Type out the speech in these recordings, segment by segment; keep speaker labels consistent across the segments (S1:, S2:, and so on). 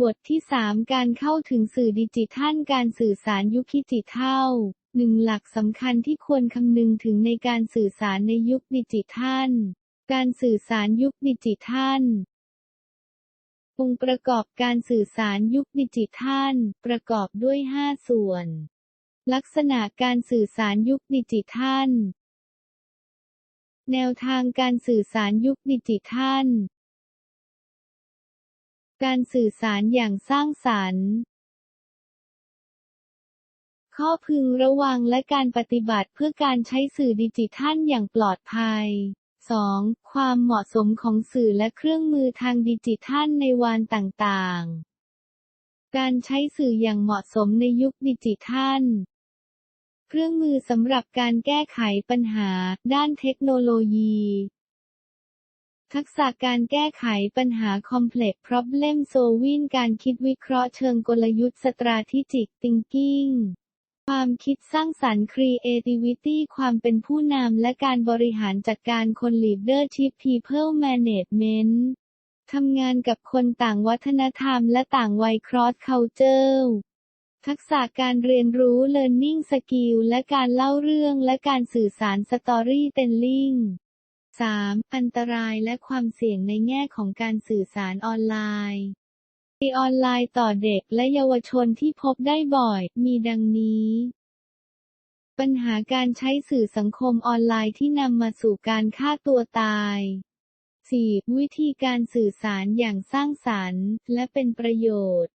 S1: บทที่ 3 การเข้าถึงสื่อดิจิทัลการสื่อสารยุคดิจิทัลหนึ่งหลักสำคัญที่ควรคำนึงถึงในการสื่อสารในยุคดิจิทัล การสื่อสารยุคดิจิทัล องค์ประกอบการสื่อสารยุคดิจิทัล ประกอบด้วย 5 ส่วน ลักษณะการสื่อสารยุคดิจิทัล แนวทางการสื่อสารยุคดิจิทัล การสื่อสารอย่างสร้างสรรค์ข้อพึงระวังและการปฏิบัติเพื่อการใช้สื่อดิจิทัลอย่างปลอดภัย 2. ความเหมาะสมของสื่อและเครื่องมือทางดิจิทัลในวันต่างๆ การใช้สื่ออย่างเหมาะสมในยุคดิจิทัล เครื่องมือสำหรับการแก้ไขปัญหาด้านเทคโนโลยี ทักษะการแก้ไขปัญหา Complex Problem Solving การคิดวิเคราะห์เชิงกลยุทธ์ Strategic Thinking ความคิดสร้างสรรค์ Creativity ความเป็นผู้นำและการบริหารจัดการคน Leadership People Management ทำงานกับคนต่างวัฒนธรรมและต่างวัย Cross Culture ทักษะการเรียนรู้ Learning Skill และการเล่าเรื่องและการสื่อสาร Storytelling 3. อันตรายและความเสี่ยงในแง่ของการสื่อสารออนไลน์ออนไลน์ต่อเด็กและเยาวชนที่พบได้บ่อย มีดังนี้ ปัญหาการใช้สื่อสังคมออนไลน์ที่นำมาสู่การฆ่าตัวตาย 4. วิธีการสื่อสารอย่างสร้างสรรค์และเป็นประโยชน์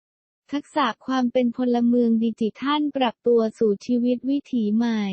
S1: ทักษะความเป็นพลเมืองดิจิทัลปรับตัวสู่ชีวิตวิถีใหม่